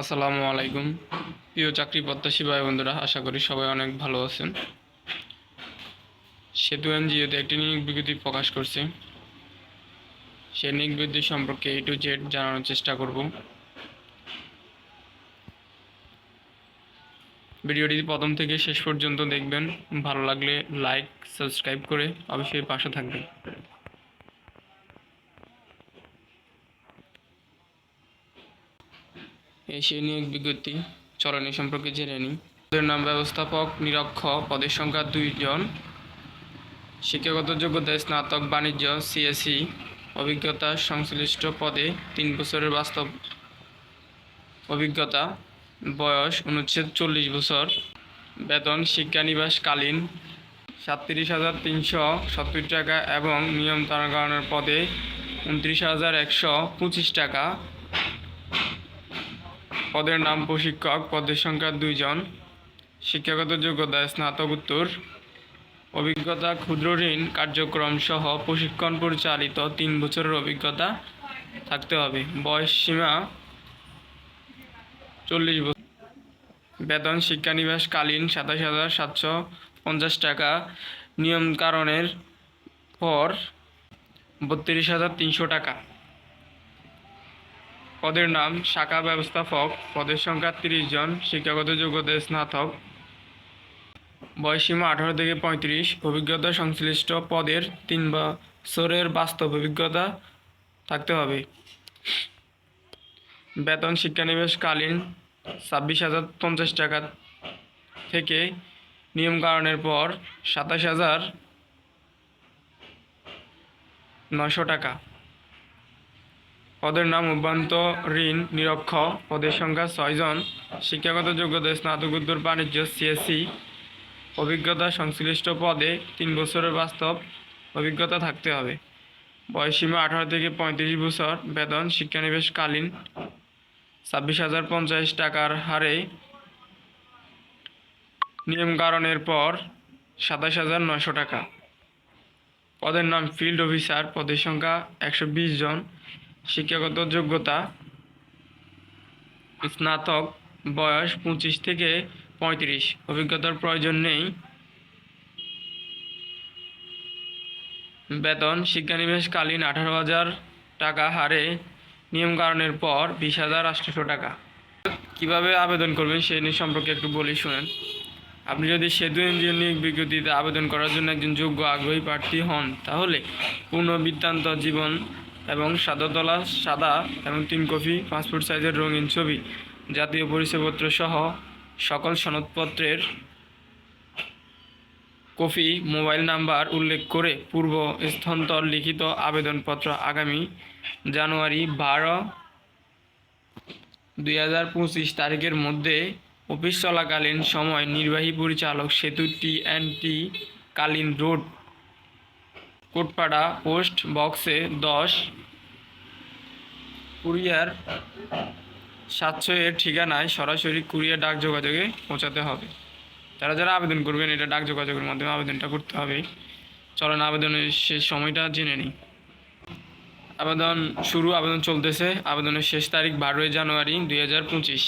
আসসালামু আলাইকুম। প্রিয় চাকরি প্রত্যাশী ভাই বন্ধুরা, আশা করি সবাই অনেক ভালো আছেন। সেতু এনজিওতে একটি নিয়োগ বিজ্ঞপ্তি প্রকাশ করছে। সেই নিয়োগ বিজ্ঞপ্তি সম্পর্কে এ টু জেড জানানোর চেষ্টা করব। ভিডিওটি প্রথম থেকে শেষ পর্যন্ত দেখবেন। ভালো লাগলে লাইক সাবস্ক্রাইব করে অবশ্যই পাশে থাকবেন। এই সেই নিয়োগ বিজ্ঞপ্তি, চলনি সম্পর্কে জেনে নিই। পদের নাম ব্যবস্থাপক নিরক্ষ পদের সংখ্যা দুইজন। শিক্ষাগত যোগ্যতা, স্নাতক, বাণিজ্য সিএসসি অভিজ্ঞতা সংশ্লিষ্ট পদে তিন বছরের বাস্তব অভিজ্ঞতা, বয়স অনুচ্ছেদ চল্লিশ বছর। বেতন শিক্ষানিবাসকালীন সাতত্রিশ হাজার তিনশো সত্তর টাকা এবং নিয়ম তারকায়নের পদে উনত্রিশ হাজার একশো পঁচিশ টাকা। পদের নাম প্রশিক্ষক পদের সংখ্যা দুইজন। শিক্ষাগত যোগ্যতা স্নাতকোত্তর অভিজ্ঞতা ক্ষুদ্র ঋণ কার্যক্রম সহ প্রশিক্ষণ পরিচালিত তিন বছরের অভিজ্ঞতা থাকতে হবে। বয়স সীমা চল্লিশ বছর। বেতন শিক্ষানিবাসকালীন সাতাশ হাজার সাতশো পঞ্চাশ টাকা। নিয়ম কারণের পর বত্রিশ হাজার তিনশো টাকা। পদের নাম শাখা ব্যবস্থাপক, পদের সংখ্যা তিরিশ জন, শিক্ষাগত যোগ্যতা স্নাতক। বয়সীমা আঠারো থেকে পঁয়ত্রিশ, অভিজ্ঞতা সংশ্লিষ্ট পদের তিন বছরের বাস্তব অভিজ্ঞতা থাকতে হবে। বেতন শিক্ষানিবেশকালীন ছাব্বিশ হাজার পঞ্চাশ টাকা থেকে নিয়মকরণের পর সাতাশ হাজার নশো টাকা। পদের নাম অভ্যন্তরীণ নিরক্ষ পদের সংখ্যা ছয়জন শিক্ষাগত যোগ্যতা স্নাতকোত্তর বাণিজ্য সিএসসি অভিজ্ঞতা সংশ্লিষ্ট পদে তিন বছরের বাস্তব অভিজ্ঞতা থাকতে হবে। বয়সীমা আঠারো থেকে পঁয়ত্রিশ বছর। বেতন শিক্ষানিবেশকালীন ছাব্বিশ হাজার পঞ্চাশ টাকার হারে। নিয়মকরণের পর সাতাশ হাজার নয়শো টাকা। পদের নাম ফিল্ড অফিসার। পদের সংখ্যা একশো বিশ জন। শিক্ষাগত যোগ্যতা, স্নাতক বয়স পঁচিশ থেকে পঁয়ত্রিশ। অভিজ্ঞতার প্রয়োজন নেই। বেতন শিক্ষানিবেশকালীন আঠারো হাজার টাকা হারে নিয়মকরণের পর বিশ হাজার আটশোশো টাকা। কীভাবে আবেদন করবেন সেই নিয়ে সম্পর্কে একটু বলি শুনেন। আপনি যদি সেতু ইঞ্জিনিয়ারিং বিজ্ঞপ্তিতে আবেদন করার জন্য একজন যোগ্য আগ্রহী প্রার্থী হন, তাহলে পূর্ণ বৃত্তান্ত জীবন এবং সাদাতলা সাদা এবং তিন কপি পাসপোর্ট সাইজের রঙিন ছবি, জাতীয় পরিচয়পত্র সহ সকল সনদপত্রের কপি, মোবাইল নাম্বার উল্লেখ করে পূর্ব স্থান্তর লিখিত আবেদনপত্র আগামী জানুয়ারি বারো, দুই হাজার পঁচিশ তারিখের মধ্যে অফিস চলাকালীন সময় নির্বাহী পরিচালক সেতু টি অ্যান্ড টি কালীন রোড কোটপাড়া পোস্ট বক্সে দশ, কুরিয়ার সাতশো এর ঠিকানায় সরাসরি কুরিয়ার ডাক যোগাযোগে পৌঁছাতে হবে। যারা যারা আবেদন করবেন, এটা ডাক যোগাযোগের মাধ্যমে আবেদনটা করতে হবে। চলেন, আবেদনের শেষ সময়টা জেনে নিই। আবেদন শুরু, আবেদন চলতেছে। আবেদনের শেষ তারিখ বারোই জানুয়ারি দুই হাজার পঁচিশ।